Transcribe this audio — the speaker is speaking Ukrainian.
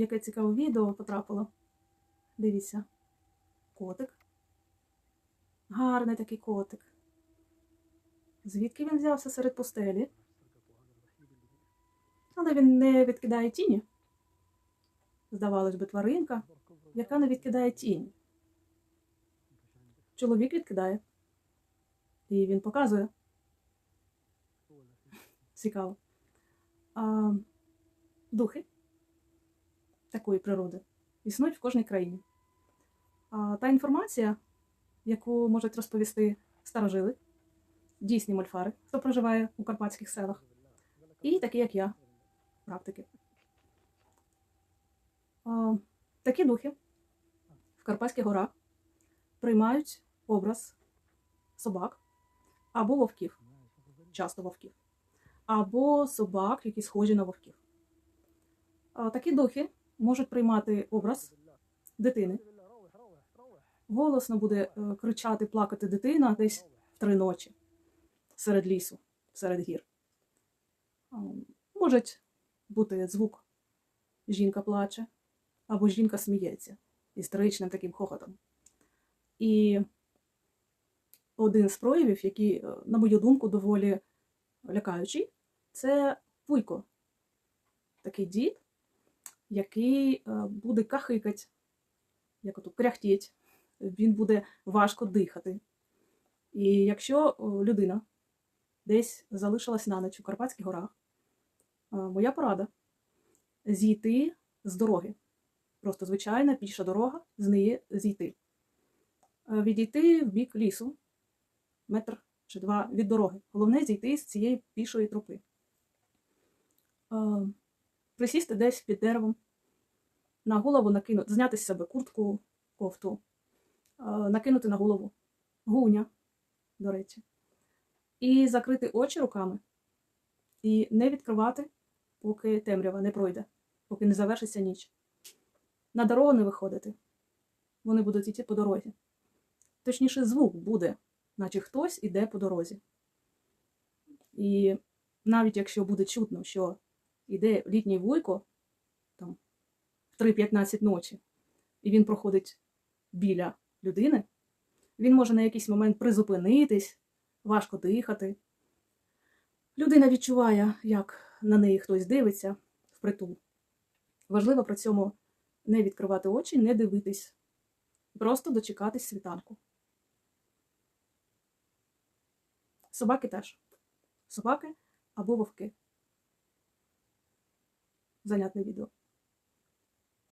яке цікаве відео потрапило. Дивіться. Котик. Гарний такий котик. Звідки він взявся серед пустелі? Але він не відкидає тіні. Здавалось би, тваринка, яка не відкидає тінь. Чоловік відкидає. І він показує. Цікаво. А, духи такої природи існують в кожній країні. А, та інформація, яку можуть розповісти старожили, дійсні мольфари, хто проживає у карпатських селах, і такі, як я, практики. А, такі духи в Карпатських горах приймають образ собак або вовків, часто вовків, або собак, які схожі на вовків. Такі духи можуть приймати образ дитини. Голосно буде е, кричати, плакати дитина десь в три ночі серед лісу, серед гір. Може бути звук жінка плаче, або жінка сміється історичним таким хохотом. І один з проявів, який, е, на мою думку, доволі лякаючий, це Вуйко. Такий дід, який е, буде кахикать, як ото кряхтіть, він буде важко дихати. І якщо людина десь залишилась на ніч у Карпатських горах, е, моя порада зійти з дороги. Просто звичайна піша дорога, з неї зійти. Е, Відійти в бік лісу, метр чи два від дороги. Головне зійти з цієї пішої тропи. Присісти десь під деревом, на голову накинути, зняти з себе куртку, кофту, е, накинути на голову гуня, до речі, і закрити очі руками, і не відкривати, поки темрява не пройде, поки не завершиться ніч. На дорогу не виходити. Вони будуть йти по дорозі. Точніше, звук буде, наче хтось іде по дорозі. І навіть якщо буде чутно, що йде літній вуйко там, в 3.15 ночі, і він проходить біля людини, він може на якийсь момент призупинитись, важко дихати. Людина відчуває, як на неї хтось дивиться впритул. Важливо при цьому не відкривати очі, не дивитись, просто дочекатись світанку. Собаки теж. Собаки або вовки. Занятне відео.